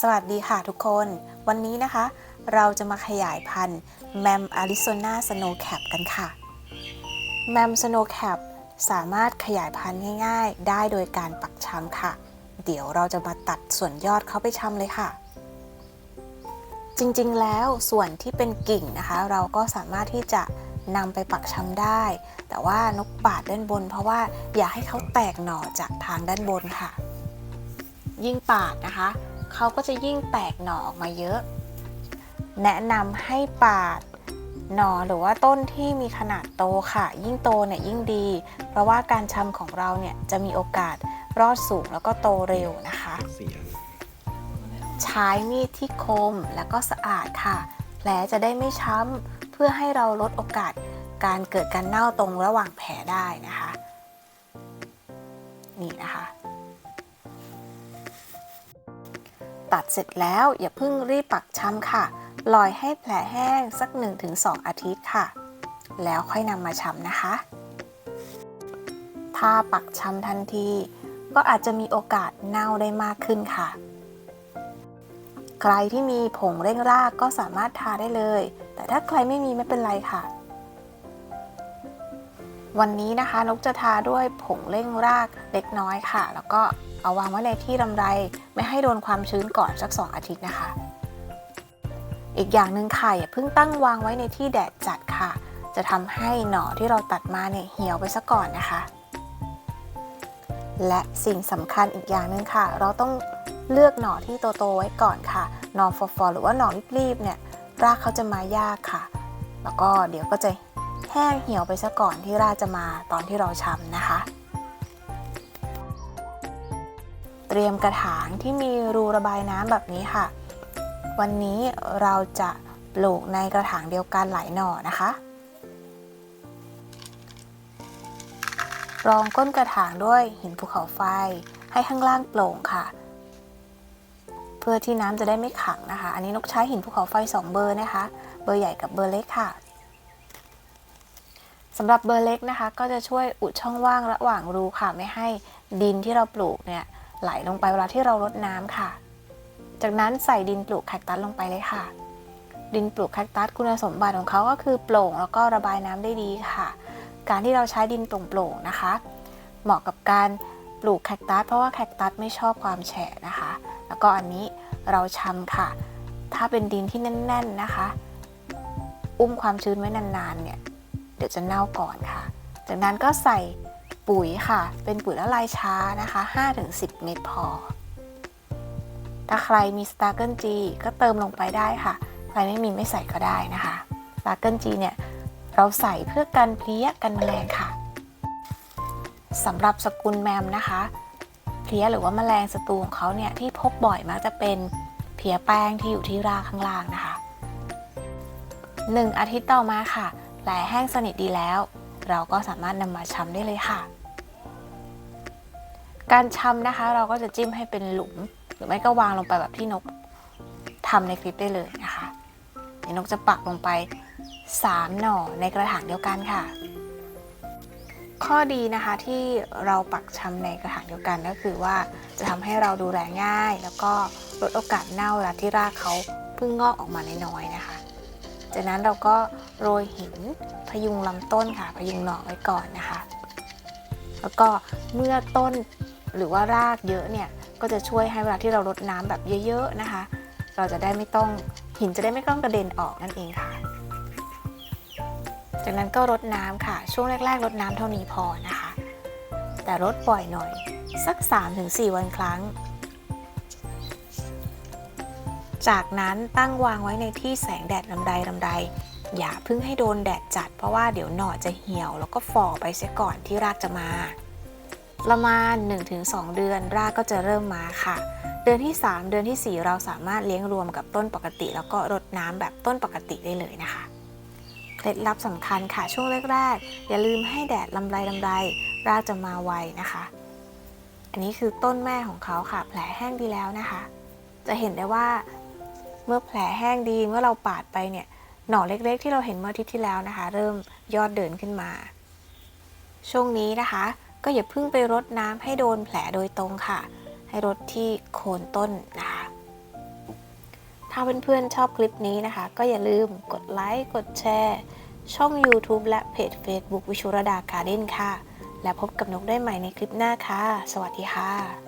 สวัสดีค่ะทุกคน วันนี้นะคะ เราจะมาขยายพันธุ์แมมอาริโซนาสโนแคปกันค่ะแมมสโนแคปสามารถขยายพันธุ์ง่ายๆ ได้โดยการปักชำค่ะ เดี๋ยวเราจะมาตัดส่วนยอดเขาไปชำเลยค่ะ จริงๆแล้วส่วนที่เป็นกิ่งนะคะ เราก็สามารถที่จะนำไปปักชำได้ แต่ว่านกปาดด้านบน เพราะว่าอยากให้เขาแตกหน่อจากทางด้านบนค่ะ ยิ่งปาดนะคะ เขาก็จะยิ่งแตกหน่อออกมาเยอะ แนะนำให้ปาดหน่อหรือว่าต้นที่มีขนาดโตค่ะ ยิ่งโตเนี่ยยิ่งดี เพราะว่าการชำของเราเนี่ยจะมีโอกาสรอดสูงแล้วก็โตเร็วนะคะ เสียใช้มีดที่คมและก็สะอาดค่ะ แผลจะได้ไม่ช้ำเพื่อให้เราลดโอกาสการเกิดการเน่าตรงระหว่างแผลได้นะคะ นี่นะคะ ตัดเสร็จแล้ว อย่าเพิ่งรีบปักช้ำค่ะลอยให้แผลแห้งสัก 1-2 อาทิตย์ค่ะ แล้วค่อยนำมาช้ำนะคะ ถ้าปักช้ำทันที ก็อาจจะมีโอกาสเน่าได้มากขึ้นค่ะ ใครที่มีผงเร่งรากก็สามารถทาได้เลย แต่ถ้าใครไม่มีไม่เป็นไรค่ะ วันนี้นะคะนกจะทาด้วยผงเร่งรากเล็กน้อยค่ะ แล้วก็ เอาวางไว้ในที่ลำไรไม่ให้โดนความชื้นก่อนสัก 2 อาทิตย์นะคะ อีกอย่างหนึ่งค่ะอย่าเพิ่งตั้งวางไว้ในที่แดดจัดค่ะ จะทำให้หน่อที่เราตัดมาเนี่ยเหี่ยวไปซะก่อนนะคะ และสิ่งสำคัญอีกอย่างหนึ่งค่ะ เราต้องเลือกหน่อที่โตๆไว้ก่อนค่ะหน่อฟอๆหรือว่าหน่อรีบๆเนี่ยรากเขาจะมายากค่ะ แล้วก็เดี๋ยวก็จะแห้งเหี่ยวไปซะก่อนที่รากจะมาตอนที่เราชำนะคะ เตรียมกระถางที่มีรูระบายน้ำแบบนี้ค่ะ วันนี้เราจะปลูกในกระถางเดียวกันหลายหน่อนะคะรองก้นกระถางด้วยหินภูเขาไฟให้ข้างล่างโปร่งค่ะ เพื่อที่น้ำจะได้ไม่ขังนะคะ อันนี้นกใช้หินภูเขาไฟ 2 เบอร์นะคะ เบอร์ใหญ่กับเบอร์เล็กค่ะสำหรับเบอร์เล็กนะคะ ก็จะช่วยอุดช่องว่างระหว่างรูค่ะ ไม่ให้ดินที่เราปลูกเนี่ย ไหลลงไปเวลาที่เรารดน้ำค่ะ จากนั้นใส่ดินปลูกแคคตัสลงไปเลยค่ะ ดินปลูกแคคตัสคุณสมบัติของเขาก็คือโปร่งแล้วก็ระบายน้ำได้ดีค่ะ การที่เราใช้ดินโปร่งๆนะคะ เหมาะกับการปลูกแคคตัสเพราะว่าแคคตัสไม่ชอบความแฉะนะคะ แล้วก็อันนี้เราชำค่ะ ถ้าเป็นดินที่แน่น ๆนะคะ อุ้มความชื้นไว้นานๆเนี่ยเดี๋ยวจะเน่าก่อนค่ะ จากนั้นก็ใส่ ปุ๋ยค่ะ เป็นปุ๋ยละลายช้านะคะ 5-10 เม็ดพอ ถ้าใครมีสตาร์เกิลจีก็เติมลงไปได้ค่ะ ใครไม่มีไม่ใส่ก็ได้นะคะสตาร์เกิลจีเนี่ย เราใส่เพื่อกันเพลี้ยกันแมลงค่ะสำหรับสกุลแมมนะคะเพลี้ยหรือว่าแมลงศัตรูของเขาเนี่ยที่พบบ่อยมักจะเป็นเพลี้ยแป้งที่อยู่ที่รากข้างล่างนะคะ 1 อาทิตย์ต่อมาค่ะแผลแห้งสนิทดีแล้ว เราก็สามารถนำมาชำได้เลยค่ะ การชำนะคะ เราก็จะจิ้มให้เป็นหลุม หรือไม่ก็วางลงไปแบบที่นกทำในคลิปได้เลยนะคะเดี๋ยวนกจะปักลงไป 3 หน่อในกระถางเดียวกันค่ะ ข้อดีนะคะที่เราปักชำในกระถางเดียวกันก็คือว่าจะทำให้เราดูแลง่าย แล้วก็ลดโอกาสเน่าเวลาที่รากเขาเพิ่งงอกออกมาน้อยๆนะคะ จากนั้นเราก็โรยหินพยุงลำต้นค่ะ พยุงหน่อไว้ก่อนนะคะ แล้วก็เมื่อต้นหรือว่ารากเยอะเนี่ยก็จะช่วยให้เวลาที่เรารดน้ำแบบเยอะ ๆนะคะ เราจะได้ไม่ต้องหินจะได้ไม่ต้องกระเด็นออกนั่นเองค่ะ จากนั้นก็รดน้ำค่ะ ช่วงแรกๆรดน้ำเท่านี้พอนะคะ แต่รดบ่อยหน่อย สัก 3-4 วันครั้ง จากนั้นตั้งวางไว้ในที่แสงแดดลำไดลำได อย่าเพิ่งให้โดนแดดจัด เพราะว่าเดี๋ยวหน่อจะเหี่ยว แล้วก็ฝ่อไปเสียก่อนที่รากจะมา ประมาณ 1-2 เดือนรากก็จะเริ่มมาค่ะ เดือนที่ 3 เดือนทีสี่ 4 เราสามารถเลี้ยงรวมกับต้นปกติ แล้วก็รดน้ำแบบต้นปกติได้เลยนะคะเคล็ดลับสำคัญค่ะช่วงแรกๆอย่าลืมให้แดดลำไรลำไรรากจะมาไวนะคะ อันนี้คือต้นแม่ของเขาค่ะ แผลแห้งดีแล้วนะคะ จะเห็นได้ว่า เมื่อแผลแห้งดีเมื่อเราปาดไปเนี่ยหน่อเล็กๆ ที่เราเห็นเมื่ออาทิตย์ที่แล้วนะคะ เริ่มยอดเดินขึ้นมา ช่วงนี้นะคะ ก็อย่าเพิ่งไปรดน้ำให้โดนแผลโดยตรงค่ะ ให้รดที่โคนต้นนะคะ ถ้าเพื่อนๆชอบคลิปนี้นะคะ ก็อย่าลืมกดไลค์กดแชร์ช่อง YouTube และเพจ Facebook วิชุรดาการ์เด้นค่ะ และพบกับนกได้ใหม่ในคลิปหน้าค่ะ สวัสดีค่ะ